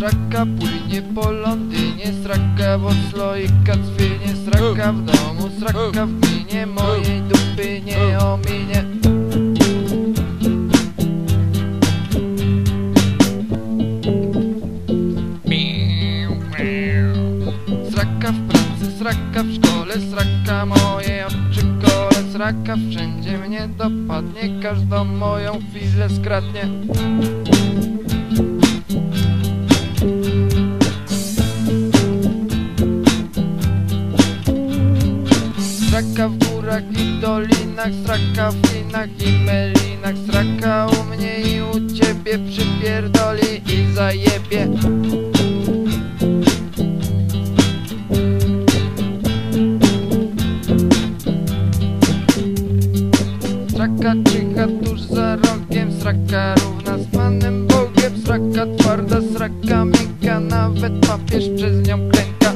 Sraka płynie po Londynie Sraka w Oslo i Sraka w domu, sraka w minie Mojej dupy nie ominie. Sraka w pracy, sraka w szkole Sraka moje oczy kole Sraka wszędzie mnie dopadnie Każdą moją chwilę skradnie Sraka w górach i dolinach Sraka w Chinach i melinach Sraka u mnie i u ciebie Przypierdoli i zajebie. Sraka czyha tuż za rogiem Sraka równa z Panem Bogiem Sraka twarda, sraka miękka Nawet papież przez nią klęka